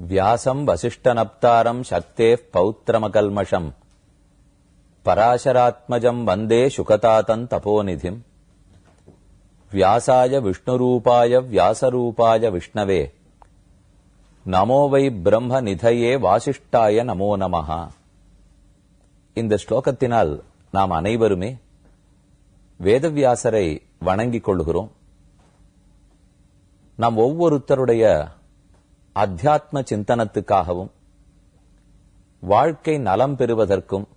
வியாசம் வசிஷ்டனப்தாரம் சக்தே பௌத்திரமகல்மஷம் பராசராத்மஜம் வந்தே சுகதாதன் தபோநிதிம் வியாசாய விஷ்ணுரூபாய வியாசரூபாய விஷ்ணவே நமோ வை பிரம்ம நிதையே வாசிஷ்டாய நமோ நமஹா இந்த ஸ்லோகத்தினால் நாம் அனைவருமே வேதவியாசரை வணங்கிக் கொள்கிறோம் நாம் ஒவ்வொருத்தருடைய அத்தியாத்ம சிந்தனத்துக்காகவும் வாழ்க்கை நலம் பெறுவதற்கும்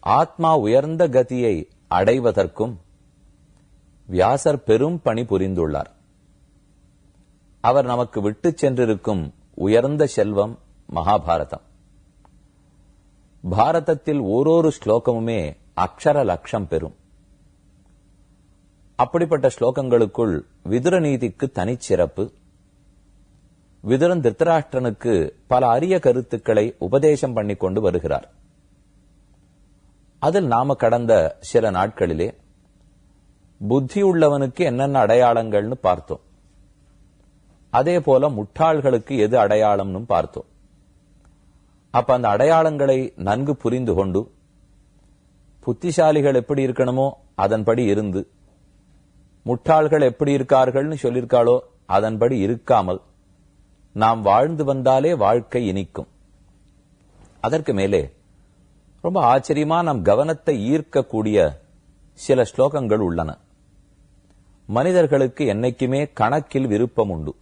ஆத்மா உயர்ந்த கதியை அடைவதற்கும் வியாசர் பெரும் பணி புரிந்துள்ளார். அவர் நமக்கு விட்டு சென்றிருக்கும் உயர்ந்த செல்வம் மகாபாரதம். பாரதத்தில் ஓரொரு ஸ்லோகமுமே அக்ஷர லட்சம் பெறும். அப்படிப்பட்ட ஸ்லோகங்களுக்குள் விதுர நீதிக்கு தனிச்சிறப்பு விதுரன் திருத்தராஷ்டிரனுக்கு பல அரிய கருத்துக்களை உபதேசம் பண்ணி கொண்டு வருகிறார். அதில் நாம கடந்த சில நாட்களிலே புத்தி உள்ளவனுக்கு என்னென்ன அடையாளங்கள்னு பார்த்தோம். அதே போல முட்டாள்களுக்கு எது அடையாளம்னு பார்த்தோம். அப்ப அந்த அடையாளங்களை நன்கு புரிந்து கொண்டு புத்திசாலிகள் எப்படி இருக்கணுமோ அதன்படி இருந்து முட்டாள்கள் எப்படி இருக்கார்கள்னு சொல்லியிருக்காளோ அதன்படி இருக்காமல் நாம் வாழ்ந்து வந்தாலே வாழ்க்கை இனிக்கும். அதற்கு மேலே ரொம்ப ஆச்சரியமா நம் கவனத்தை ஈர்க்கக்கூடிய சில ஸ்லோகங்கள் உள்ளன. மனிதர்களுக்கு என்னைக்குமே கணக்கில் விருப்பம் உண்டு.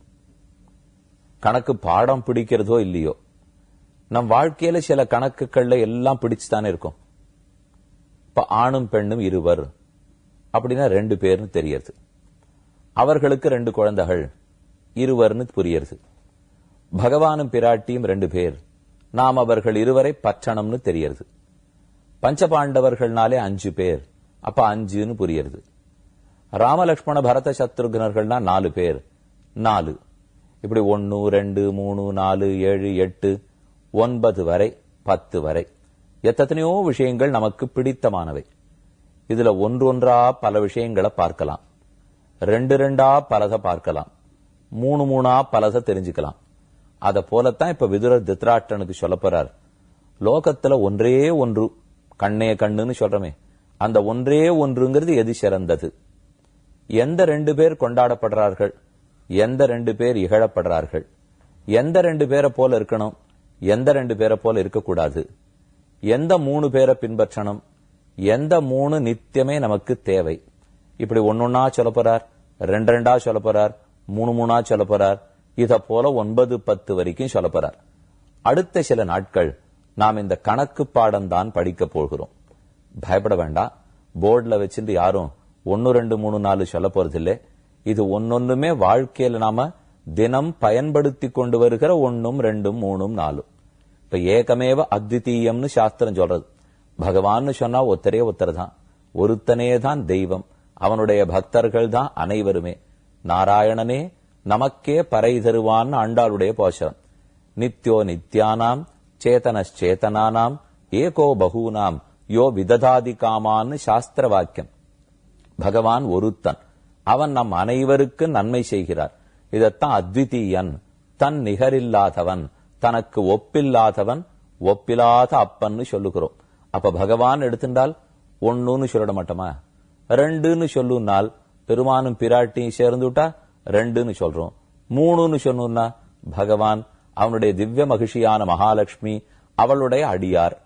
கணக்கு பாடம் பிடிக்கிறதோ இல்லையோ நம் வாழ்க்கையில சில கணக்குகள்ல எல்லாம் பிடிச்சுதானே இருக்கும். இப்ப ஆணும் பெண்ணும் இருவர் அப்படின்னா ரெண்டு பேர்னு தெரியறது அவர்களுக்கு ரெண்டு குழந்தைகள் இருவர்னு புரியறது பகவானும் பிராட்டியும் ரெண்டு பேர். நாம் அவர்கள் இருவரை பற்றணம்னு தெரியறது. பஞ்சபாண்டவர்கள்னாலே அஞ்சு பேர். அப்ப அஞ்சுன்னு புரியறது. ராமலட்சுமண பரத சத்ருகனர்கள்னா நாலு பேர். நாலு. இப்படி ஒன்னு ரெண்டு மூணு நாலு ஏழு எட்டு ஒன்பது வரை பத்து வரை. எத்தனையோ விஷயங்கள் நமக்கு பிடித்தமானவை. இதுல ஒன்றொன்றா பல விஷயங்களை பார்க்கலாம். ரெண்டு ரெண்டா பலதை பார்க்கலாம். மூணு மூணா பலதை தெரிஞ்சுக்கலாம். அதை போலத்தான் இப்ப விதுர தித்ராட்டனுக்கு சொல்ல போறார். லோகத்துல ஒன்றே ஒன்று கண்ணே கண்ணுன்னு சொல்றமே. அந்த ஒன்றே ஒன்றுங்கிறது எது சிறந்தது? எந்த ரெண்டு பேர் கொண்டாடப்படுறார்கள்? எந்த ரெண்டு பேர் இகழப்படுறார்கள்? எந்த ரெண்டு பேரை போல இருக்கணும்? எந்த ரெண்டு பேரை போல இருக்கக்கூடாது? எந்த மூணு பேரை பின்பற்றணும்? எந்த மூணு நித்தியமே நமக்கு தேவை? இப்படி ஒன்னொன்னா சொல்ல போறார் ரெண்டு ரெண்டா சொல்ல போறார் மூணு மூணா சொல்ல போறார் இத போல ஒன்பது பத்து வரைக்கும் சொல்ல போறார். அடுத்த சில நாட்கள் நாம் இந்த கணக்கு பாடம் தான் படிக்க போகிறோம். பயப்பட வேண்டாம். போர்டுல வச்சிருந்து யாரும் ஒன்னு ரெண்டு மூணு நாலு சொல்ல போறதில்லை. இது ஒன்னொன்னுமே வாழ்க்கையில நாம தினம் பயன்படுத்தி கொண்டு வருகிற ஒன்னும் ரெண்டும் மூணும் நாலும். இப்ப ஏகமேவ அத்விதீயம்னு சாஸ்திரம் சொல்றது. பகவான்னு சொன்னா ஒத்தரே ஒத்தர் தான். ஒருத்தனே தான் தெய்வம். அவனுடைய பக்தர்கள் தான் அனைவருமே. நாராயணனே நமக்கே பறை தருவான் ஆண்டாளுடைய போஷரம் நித்யோ நித்யானாம் சேதனச்சேதனானாம் ஏகோ பகூனாம் யோ விததாதி காமான்னு சாஸ்திர வாக்கியம் பகவான் ஒருத்தன். அவன் நம் அனைவருக்கு நன்மை செய்கிறார். இதத்தான் அத்விதீயன். தன் நிகரில்லாதவன் தனக்கு ஒப்பில்லாதவன் ஒப்பில்லாத அப்பன்னு சொல்லுகிறோம். அப்ப பகவான் எடுத்துட்டால் ஒன்னுன்னு சொல்லிட மாட்டோமா ரெண்டுன்னு சொல்லுனால் பெருமானும் பிராட்டியும் சேர்ந்துட்டா ரெண்டுன்னு சொல்றோம். மூணுன்னு சொன்னோம்னா பகவான் அவனுடைய திவ்ய மகிழ்ச்சியான மகாலட்சுமி அவளுடைய அடியார்.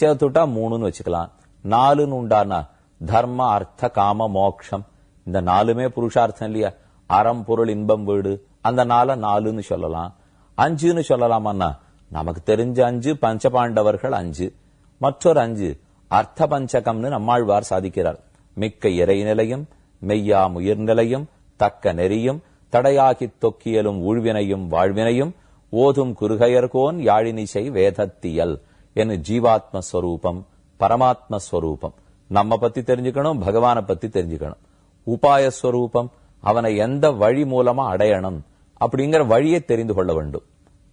சேர்த்துட்டா மூணுன்னு வச்சுக்கலாம். நாலுன்னு உண்டானா தர்ம அர்த்த காம மோக்ஷம். இந்த நாலுமே புருஷார்த்தம் இல்லையா? அறம் பொருள் இன்பம் வீடு. அந்த நாள நாலுன்னு சொல்லலாம். அஞ்சுன்னு சொல்லலாமாண்ணா நமக்கு தெரிஞ்ச அஞ்சு பஞ்சபாண்டவர்கள் அஞ்சு. மற்றொரு அஞ்சு அர்த்த பஞ்சகம்னு நம்மாழ்வார் சாதிக்கிறார். மிக்க இறை நிலையும் மெய்யா முயிர் நிலையும் தக்க நெறியும் தடையாகித் தொக்கியலும் ஊழ்வினையும் வாழ்வினையும் ஓதும் குறுகையர்கோன் யாழினிசை வேதத்தியல் என்று ஜீவாத்ம ஸ்வரூபம் பரமாத்ம ஸ்வரூபம் நம்ம பத்தி தெரிஞ்சுக்கணும் பகவானை பத்தி தெரிஞ்சுக்கணும். உபாயஸ்வரூபம் அவனை எந்த வழி மூலமா அடையணும் அப்படிங்கிற வழியை தெரிந்து கொள்ள வேண்டும்.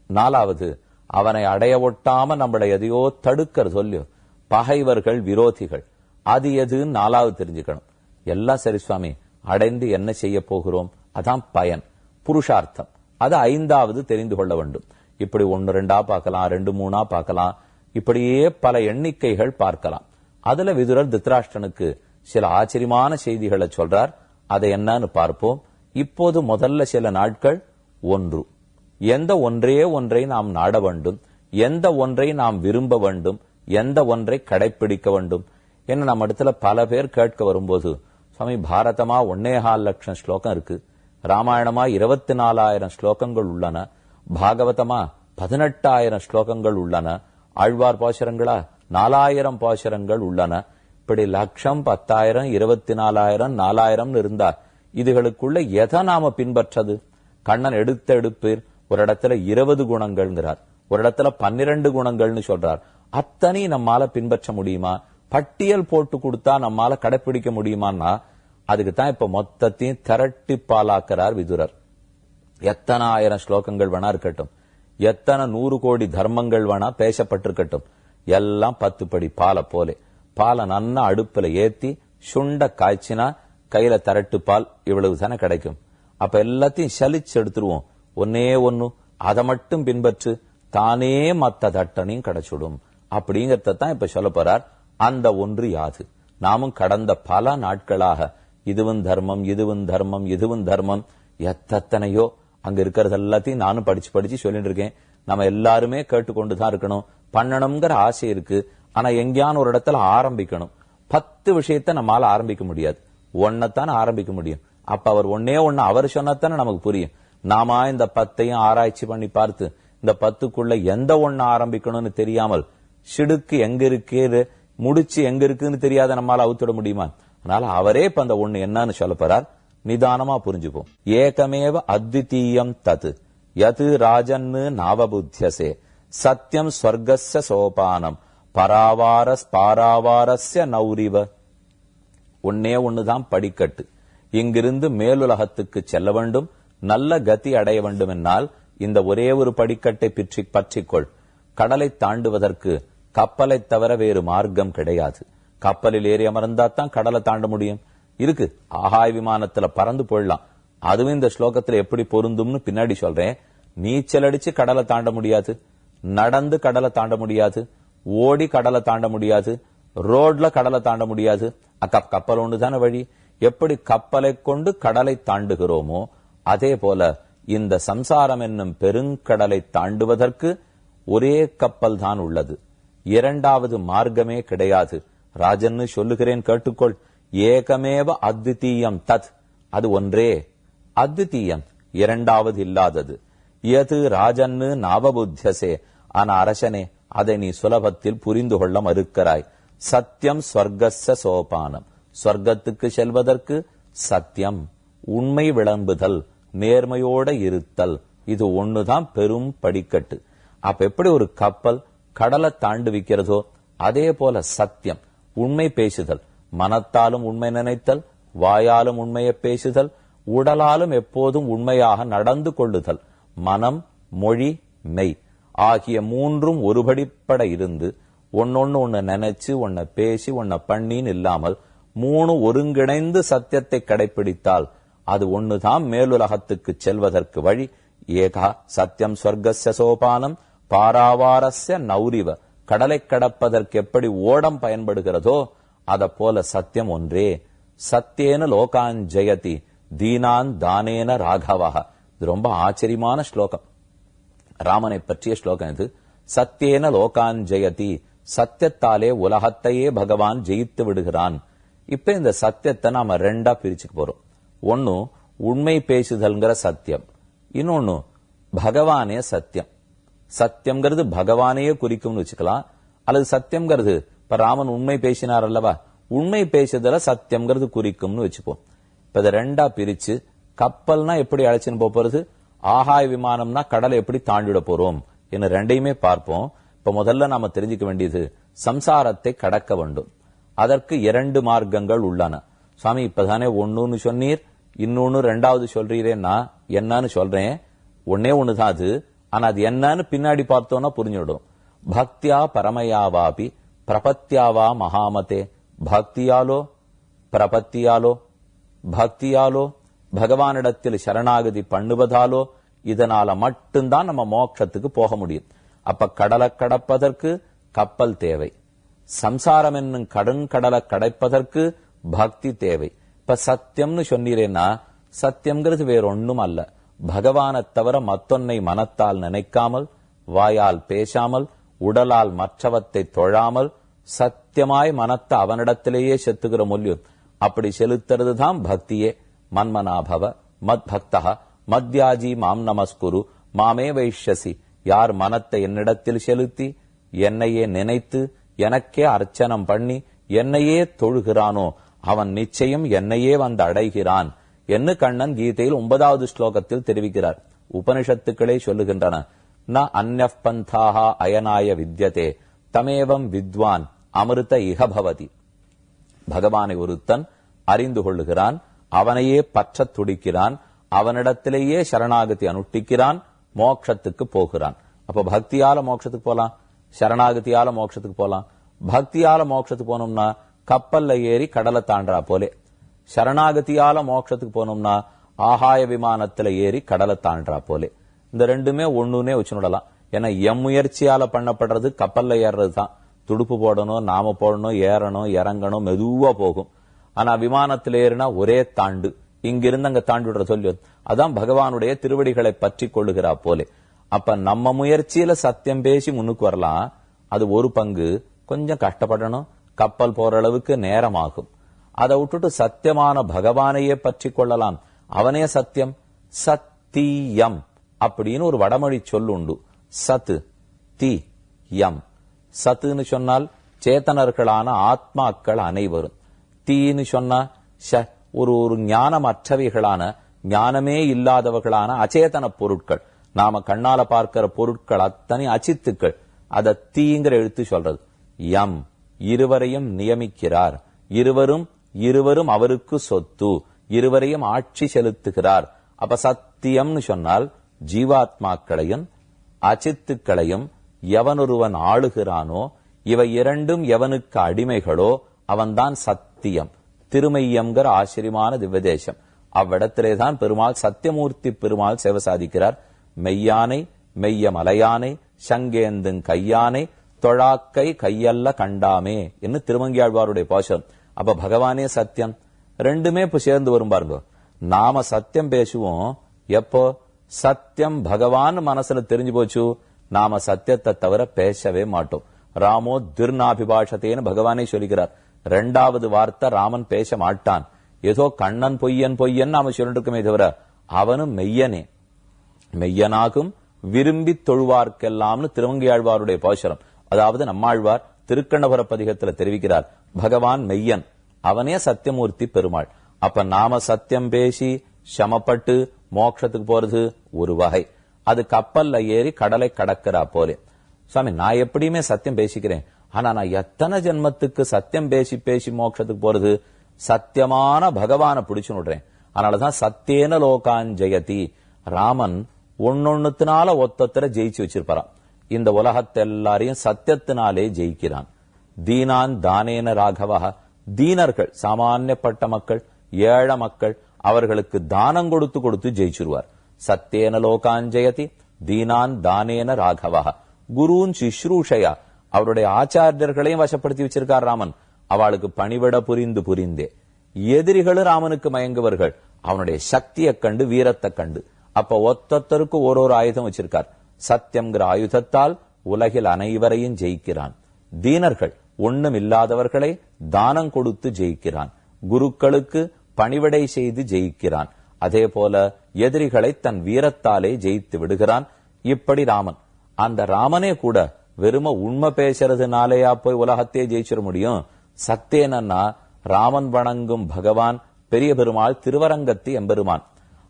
நாலாவது அவனை அடைய ஒட்டாம நம்மளை எதையோ தடுக்கிற சொல்லு பகைவர்கள் விரோதிகள். அது எதுன்னு நாலாவது தெரிஞ்சுக்கணும். எல்லாம் சரி சுவாமி அடைந்து என்ன செய்ய போகிறோம்? அதான் பயன். புருஷார்த்தம். அது ஐந்தாவது தெரிந்து கொள்ள வேண்டும். இப்படி ஒன்னு ரெண்டா பார்க்கலாம் ரெண்டு மூணா பார்க்கலாம். இப்படியே பல எண்ணிக்கைகள் பார்க்கலாம். அதுல விதுரர் தித்ராஷ்டனுக்கு சில ஆச்சரியமான செய்திகளை சொல்றார். அதை என்னன்னு பார்ப்போம். இப்போது முதல்ல சில நாட்கள். ஒன்று. எந்த ஒன்றே ஒன்றை நாம் நாட வேண்டும். எந்த ஒன்றை நாம் விரும்ப வேண்டும். எந்த ஒன்றை கடைபிடிக்க வேண்டும். என்ன நம்ம இடத்துல பல பேர் கேட்க வரும்போது சுவாமி பாரதமா ஒன்னேகால் லட்சம் ஸ்லோகம் இருக்கு. ராமாயணமா இருபத்தி நாலாயிரம் ஸ்லோகங்கள் உள்ளன. பாகவதமா பதினெட்டாயிரம் ஸ்லோகங்கள் உள்ளன. ஆழ்வார் பாசுரங்களா நாலாயிரம் பாசுரங்கள் உள்ளன. இப்படி லட்சம் பத்தாயிரம் இருபத்தி நாலாயிரம் நாலாயிரம் இருந்தா இதுகளுக்குள்ள எதை நாம பின்பற்றது? கண்ணன் எடுத்த எடுப்பீர் ஒரு இடத்துல இருபது குணங்கள்ங்கிறார். ஒரு இடத்துல பன்னிரண்டு குணங்கள்னு சொல்றார். அத்தனை நம்மால பின்பற்ற முடியுமா? பட்டியல் போட்டு கொடுத்தா நம்மால கடைபிடிக்க முடியுமான்னா அதுக்கு தான் இப்ப மொத்தத்தையும் திரட்டி பாலாக்கிறார் விதுரர். எத்தனை ஆயிரம் ஸ்லோகங்கள் வேணா இருக்கட்டும். எத்தனை நூறு கோடி தர்மங்கள் வேணா பேசப்பட்டிருக்கட்டும். எல்லாம் பத்து படி பாலை போலே. பாலை நன்னா அடுப்புல ஏத்தி சுண்ட காய்ச்சினா கையில தரட்டு பால் இவ்வளவு தானே கிடைக்கும். அப்ப எல்லாத்தையும் சலிச்சு எடுத்துருவோம். ஒன்னே ஒன்னு அதை மட்டும் பின்பற்று தானே மத்த தட்டனையும் கிடைச்சிடும். அப்படிங்கறத தான் இப்ப சொல்ல போறார். அந்த ஒன்று யாது. நாமும் கடந்த பல நாட்களாக இதுவும் தர்மம் இதுவும் தர்மம் இதுவும் தர்மம். எத்தனையோ அங்க இருக்கிறது எல்லாத்தையும் நானும் படிச்சு படிச்சு சொல்லிட்டு இருக்கேன் நம்ம எல்லாருமே கேட்டுக்கொண்டுதான் இருக்கணும். பண்ணணுங்கிற ஆசை இருக்கு. ஆனா எங்கேயான ஒரு இடத்துல ஆரம்பிக்கணும். பத்து விஷயத்த நம்மால ஆரம்பிக்க முடியாது. ஒன்னத்தானே ஆரம்பிக்க முடியும். அப்ப அவர் ஒன்னே ஒண்ணு அவர் சொன்னத்தானே நமக்கு புரியும். நாம இந்த பத்தையும் ஆராய்ச்சி பண்ணி பார்த்து இந்த பத்துக்குள்ள எந்த ஒண்ணு ஆரம்பிக்கணும்னு தெரியாமல் சிடுக்கு எங்க இருக்கு முடிச்சு எங்க இருக்குன்னு தெரியாத நம்மால அவுத்துட முடியுமா? அதனால அவரே இப்ப அந்த ஒண்ணு என்னன்னு சொல்ல போறார். நிதானமா புரிஞ்சுப்போம். ஏகமேவ அத்விதீயம் தத். யது ராஜன்னு நாவபுத்தியசே. சத்தியம் ஸ்வர்கஸ்ய சோபானம். பராவாரஸ் பாராவாரஸ்ய நௌரிவ. ஒன்னே ஒண்ணுதான் படிக்கட்டு. இங்கிருந்து மேலுலகத்துக்கு செல்ல வேண்டும். நல்ல கதி அடைய வேண்டும் என்னால் இந்த ஒரே ஒரு படிக்கட்டை பற்றி பற்றிக்கொள். கடலை தாண்டுவதற்கு கப்பலை தவிர வேறு மார்க்கம் கிடையாது. கப்பலில் ஏறி அமர்ந்தா தான் கடலை தாண்ட முடியும். இருக்கு ஆகாய விமானத்துல பறந்து போயிடலாம். அதுவும் இந்த ஸ்லோகத்துல எப்படி பொருந்தும்னு பின்னாடி சொல்றேன். நீச்சல் அடிச்சு கடலை தாண்ட முடியாது. நடந்து கடலை தாண்ட முடியாது. ஓடி கடலை தாண்ட முடியாது. ரோட்ல கடலை தாண்ட முடியாது. அக்கா கப்பல் ஒன்றுதான வழி? எப்படி கப்பலை கொண்டு கடலை தாண்டுகிறோமோ அதே போல இந்த சம்சாரம் என்னும் பெருங்கடலை தாண்டுவதற்கு ஒரே கப்பல் தான் உள்ளது. இரண்டாவது மார்க்கமே கிடையாது. ராஜன்னு சொல்லுகிறேன் கேட்டுக்கொள். ஏகமேவ அத்விதீயம் தத். அது ஒன்றே. அத்வித்தீயம் இரண்டாவது இல்லாதது. எது ராஜன்னு நாவபுத்தியசே. ஆனா அரசனே அதை நீ சுலபத்தில் புரிந்து கொள்ள மறுக்கிறாய். சத்தியம் ஸ்வர்கஸ்ய சோபானம். ஸ்வர்க்கத்துக்கு செல்வதற்கு சத்தியம். உண்மை விளம்புதல். நேர்மையோட இருத்தல். இது ஒண்ணுதான் பெரும் படிக்கட்டு. அப்ப எப்படி ஒரு கப்பல் கடலை தாண்டு விக்கிறதோ அதே போல சத்தியம். உண்மை பேசுதல். மனத்தாலும் உண்மை நினைத்தல் வாயாலும் உண்மையை பேசுதல் உடலாலும் எப்போதும் உண்மையாக நடந்து கொள்ளுதல். மனம் மொழி மெய் ஆகிய மூன்றும் ஒருபடிப்பட இருந்து ஒன்னொன்னு ஒன்னு நினைச்சு ஒன்ன பேசி ஒன்ன பண்ணின்னு இல்லாமல் மூணு ஒருங்கிணைந்து சத்தியத்தை கடைபிடித்தால் அது ஒண்ணுதான் மேலுலகத்துக்கு செல்வதற்கு வழி. ஏகா சத்தியம் ஸ்வர்கஸ்ய சோபானம் பாராவாரஸ்ய நௌரிவ. கடலை கடப்பதற்கு எப்படி ஓடம் பயன்படுகிறதோ அத போல சத்தியம் ஒன்றே. சத்தியேன லோகான் ஜெயதி தீனான் தானேன ராகவா இது ரொம்ப ஆச்சரியமான ஸ்லோகம். ராமனை பற்றிய ஸ்லோகம் இது. சத்தியேன லோகான் ஜெயதி சத்தியத்தாலே உலகத்தையே பகவான் ஜெயித்து விடுகிறான். இப்ப இந்த சத்தியத்தை நாம ரெண்டா பிரிச்சுக்க போறோம். ஒன்னு உண்மை பேசுதல்ங்கிற சத்தியம். இன்னொன்னு பகவானே சத்தியம். சத்தியம்ங்கிறது பகவானையே குறிக்கும்னு வச்சுக்கலாம். அல்லது சத்தியம்ங்கிறது இப்ப ராமன் உண்மை பேசினார் அல்லவா? உண்மை பேசுதல சத்தியம்ங்கிறது குறிக்கும்னு வச்சுப்போம். இப்ப இதை ரெண்டா பிரிச்சு கப்பல்னா எப்படி அழைச்சின்னு போறது? ஆகாய விமானம்னா கடலை எப்படி தாண்டிட போறோம் என்று ரெண்டையுமே பார்ப்போம். இப்ப முதல்ல நாம தெரிஞ்சுக்க வேண்டியது சம்சாரத்தை கடக்க வேண்டும். அதற்கு இரண்டு மார்க்கங்கள் உள்ளன. சுவாமி இப்பதானே ஒண்ணுன்னு சொன்னீர் இன்னொன்னு ரெண்டாவது சொல்றீரேன்னா என்னன்னு சொல்றேன். ஒன்னே ஒண்ணுதான் அது. ஆனா அது என்னன்னு பின்னாடி பார்த்தோம்னா புரிஞ்சுடும் பக்தியா பரமையாவாபி பிரபத்தியாவா மகாமதே பக்தியாலோ பிரபத்தியாலோ பக்தியாலோ பகவானிடத்தில் சரணாகதி பண்ணுவதாலோ இதனால மட்டும்தான் நம்ம மோட்சத்துக்கு போக முடியும். அப்ப கடலை கடப்பதற்கு கப்பல் தேவை. சம்சாரம் என்னும் கடுங்கடலை கடைப்பதற்கு பக்தி தேவை. இப்ப சத்தியம்னு சொன்னீரேன்னா சத்தியம்ங்கிறது வேற ஒண்ணும் அல்ல. பகவானைத் தவிர மத்தொன்னை மனத்தால் நினைக்காமல் வாயால் பேசாமல் உடலால் மற்றவத்தை தொழாமல் சத்தியமாய் மனத்தை அவனிடத்திலேயே செத்துகிற மொழியும் அப்படி செலுத்துறது தான் பக்தியே. மன்மனாபவ மத் பக்தா மத்யாஜி மாம் நமஸ்குரு மாமே வைஷ்யசி. யார் மனத்தை என்னிடத்தில் செலுத்தி என்னையே நினைத்து எனக்கே அர்ச்சனம் பண்ணி என்னையே தொழுகிறானோ அவன் நிச்சயம் என்னையே வந்து அடைகிறான். என்று கண்ணன் கீதையில் ஒன்பதாவது ஸ்லோகத்தில் தெரிவிக்கிறார் உபனிஷத்துக்களே சொல்லுகின்றன ந அந்நப் பந்தாக அயனாய வித்யதே தமேவம் வித்வான் அமிர்த இகபவதி பகவானை ஒருத்தன் அறிந்து கொள்ளுகிறான் அவனையே பற்றத் துடிக்கிறான் அவனிடத்திலேயே சரணாகதி அனுஷ்டிக்கிறான் மோட்சத்துக்கு போகிறான் அப்ப பக்தியால மோட்சத்துக்கு போலாம் சரணாகதியால மோட்சத்துக்கு போலாம் பக்தியால மோட்சத்துக்கு போனோம்னா கப்பல்ல ஏறி கடலை தாண்டா போலே சரணாகதியால மோட்சத்துக்கு போனோம்னா ஆகாய விமானத்துல ஏறி கடலை தாண்டா போலே. இந்த ரெண்டுமே ஒண்ணுன்னே வச்சுடலாம் ஏன்னா எம் முயற்சியால பண்ணப்படுறது கப்பல்ல ஏறுறது தான். துடுப்பு போடணும் நாம போடணும் ஏறணும் இறங்கணும் மெதுவா போகும். ஆனா விமானத்தில் ஏறினா ஒரே தாண்டு. இங்கிருந்து அங்க தாண்டி விடுற சொல்லி அதான் பகவானுடைய திருவடிகளை பற்றி கொள்ளுகிறா போலே. அப்ப நம்ம முயற்சியில சத்தியம் பேசி முன்னுக்கு வரலாம். அது ஒரு பங்கு. கொஞ்சம் கஷ்டப்படணும். கப்பல் போற அளவுக்கு நேரமாகும். அதை விட்டுட்டு சத்தியமான பகவானையே பற்றி கொள்ளலாம். அவனே சத்தியம். சத்தியம் அப்படின்னு ஒரு வடமொழி சொல் உண்டு. சத்து. தி. யம். சத்துன்னு சொன்னால் சேத்தனர்களான ஆத்மாக்கள் அனைவரும். தீன்னு சொன்னா ஷ ஒரு ஒரு ஞானமற்றவைகளான ஞானமே இல்லாதவர்களான அச்சேதன பொருட்கள். நாம கண்ணால பார்க்கிற பொருட்கள் அத்தனை அச்சித்துக்கள். அத தீங்கிற எழுத்து சொல்றது. யம். இருவரையும் நியமிக்கிறார். இருவரும் இருவரும் அவருக்கு சொத்து இருவரையும் ஆட்சி செலுத்துகிறார். அப்ப சத்தியம்னு சொன்னால் ஜீவாத்மாக்களையும் அச்சித்துக்களையும் எவனொருவன் ஆளுகிறானோ இவை இரண்டும் எவனுக்கு அடிமைகளோ அவன்தான் சத்தியம். திருமையம்ங்கிற ஆச்சரியமான திவ்யதேசம். அவ்விடத்திலேதான் பெருமாள் சத்தியமூர்த்தி பெருமாள் சேவை சாதிக்கிறார். மெய்யானை மெய்ய மலையானை சங்கேந்துங் கையானை தொழாக்கை கையல்ல கண்டாமே என்று திருமங்கியாழ்வாருடைய பாசம் அப்ப பகவானே சத்தியம். ரெண்டுமே இப்ப சேர்ந்து வரும் பாருங்க. நாம சத்தியம் பேசுவோம். எப்போ? சத்தியம் பகவான் மனசுல தெரிஞ்சு போச்சு. நாம சத்தியத்தை தவிர பேசவே மாட்டோம். ராமோ துர்நாபிபாஷத்தேன்னு பகவானே சொல்லிக்கிறார். ரெண்டாவது வார்த்தை ராமன் பேச மாட்டான். ஏதோ கண்ணன் பொய்யன் பொய்யன் நாம சொல்லிட்டு இருக்கமே தவிர அவனும் மெய்யனே. மெய்யனாகும் விரும்பி தொழுவார்க்கெல்லாம்னு திருவங்கையாழ்வாருடைய பாசுரம். அதாவது நம்மாழ்வார் திருக்கண்ணபுர பதிகத்துல தெரிவிக்கிறார் பகவான் மெய்யன் அவனே சத்தியமூர்த்தி பெருமாள். அப்ப நாம சத்தியம் பேசி சமப்பட்டு மோட்சத்துக்கு போறது ஒரு வகை. அது கப்பல்ல ஏறி கடலை கடக்கிறா போலே. சுவாமி நான் எப்படியுமே சத்தியம் பேசிக்கிறேன். ஆனா நான் எத்தனை ஜென்மத்துக்கு சத்தியம் பேசி பேசி மோட்சத்துக்கு போறது? சத்தியமான பகவான பிடிச்சு விடுறேன் அதனாலதான் சத்தியேன லோகான் ஜெயதி ராமன் ஒன்னொன்னுத்தினால ஒத்தத்துல ஜெயிச்சு வச்சிருப்பாராம். இந்த உலகத்தை எல்லாரையும் சத்தியத்தினாலே ஜெயிக்கிறான். தீனான் தானேன ராகவா தீனர்கள் சாமானியப்பட்ட மக்கள் ஏழ மக்கள் அவர்களுக்கு தானம் கொடுத்து கொடுத்து ஜெயிச்சிருவார். சத்தியேன லோகான் ஜெயதி தீனான் தானேன ராகவா குருன் சிஸ்ரூஷயா அவருடைய ஆச்சாரியர்களையும் வசப்படுத்தி வச்சிருக்கார் ராமன். அவளுக்கு பணிவிட புரிந்து புரிந்தே. எதிரிகளும் ராமனுக்கு மயங்குவர்கள். அவனுடைய சக்தியை கண்டு வீரத்தை கண்டு. அப்ப ஒத்தொத்தருக்கு ஒரு ஒரு ஆயுதம் வச்சிருக்கார். சத்தியம்ங்கிற ஆயுதத்தால் உலகில் அனைவரையும் ஜெயிக்கிறான். தீனர்கள் ஒண்ணும் இல்லாதவர்களை தானம் கொடுத்து ஜெயிக்கிறான். குருக்களுக்கு பணிவிடை செய்து ஜெயிக்கிறான். அதே போல எதிரிகளை தன் வீரத்தாலே ஜெயித்து விடுகிறான். இப்படி ராமன். அந்த ராமனே கூட வெறும உண்மை பேசுறதுனாலேயா போய் உலகத்தையே ஜெயிச்சிட முடியும்? சத்தேனன்னா ராமன் வணங்கும் பகவான் பெரிய பெருமாள் திருவரங்கத்தி எம்பெருமான்.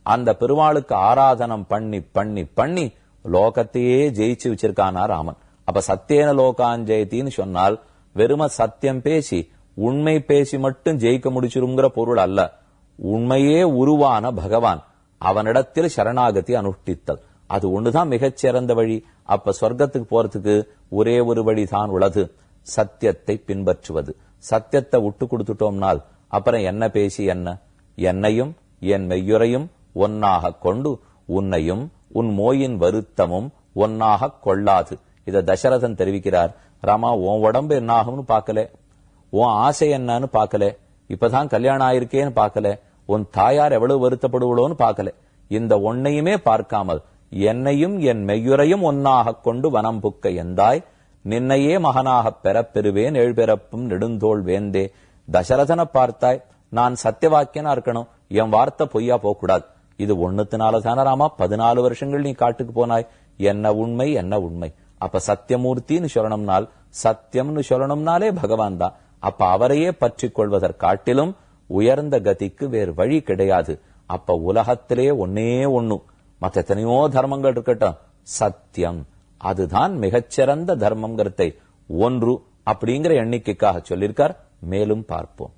அந்த பெருமாளுக்கு ஆராதனம் பண்ணி பண்ணி பண்ணி லோகத்தையே ஜெயிச்சு வச்சிருக்கானா ராமன். அப்ப சத்தியேன லோகான் ஜெயத்தின்னு சொன்னால் வெறும சத்தியம் பேசி உண்மை பேசி மட்டும் ஜெயிக்க முடிச்சிருங்கிற பொருள் அல்ல. உண்மையே உருவான பகவான். அவனிடத்தில் சரணாகதி அனுஷ்டித்தல். அது ஒண்ணுதான் மிகச்சிறந்த வழி. அப்ப சொர்க்கத்துக்கு போறதுக்கு ஒரே ஒரு வழிதான் உள்ளது. சத்தியத்தை பின்பற்றுவது. சத்தியத்தை விட்டு கொடுத்துட்டோம்னால் அப்புறம் என்ன பேசி என்ன? என்னையும் என் மெய்யுரையும் ஒன்னாக கொண்டு உன்னையும் உன் மோயின் வருத்தமும் ஒன்னாக கொள்ளாது. இத தசரதன் தெரிவிக்கிறார். ராமா உன் உடம்பு என்ன ஆகும்னு பார்க்கல. உன் ஆசை என்னன்னு பார்க்கல. இப்பதான் கல்யாணம் ஆயிருக்கேன்னு பார்க்கல. உன் தாயார் எவ்வளவு வருத்தப்படுவளோன்னு பார்க்கல. இந்த ஒன்னையுமே பார்க்காமல் என்னையும் என் மெய்யுரையும் ஒன்னாக கொண்டு வனம் புக்க எந்தாய்? நின்னையே மகனாகப் பெறப் பெறுவேன் எழுபிறப்பும் நெடுந்தோள் வேந்தே. தசரதனை பார்த்தாய். நான் சத்தியவாக்கியனா இருக்கணும்? என் வார்த்தை பொய்யா போகக்கூடாது. இது ஒன்னுத்தினால தானே ராமா? பதினாலு வருஷங்கள் நீ காட்டுக்கு போனாய். என்ன உண்மை என்ன உண்மை. அப்ப சத்தியமூர்த்தின்னு சொல்லணும்னால் சத்தியம்னு சொல்லணும்னாலே பகவான் தான். அப்ப அவரையே பற்றிக் கொள்வதற்காட்டிலும் உயர்ந்த கதிக்கு வேறு வழி கிடையாது. அப்ப உலகத்திலே ஒன்னே ஒண்ணு. மத்த எத்தனையோ தர்மங்கள் இருக்கட்டும். சத்தியம். அதுதான் மிகச்சிறந்த தர்மங்கிறதை ஒன்று அப்படிங்கிற எண்ணிக்கைக்காக சொல்லியிருக்கார். மேலும் பார்ப்போம்.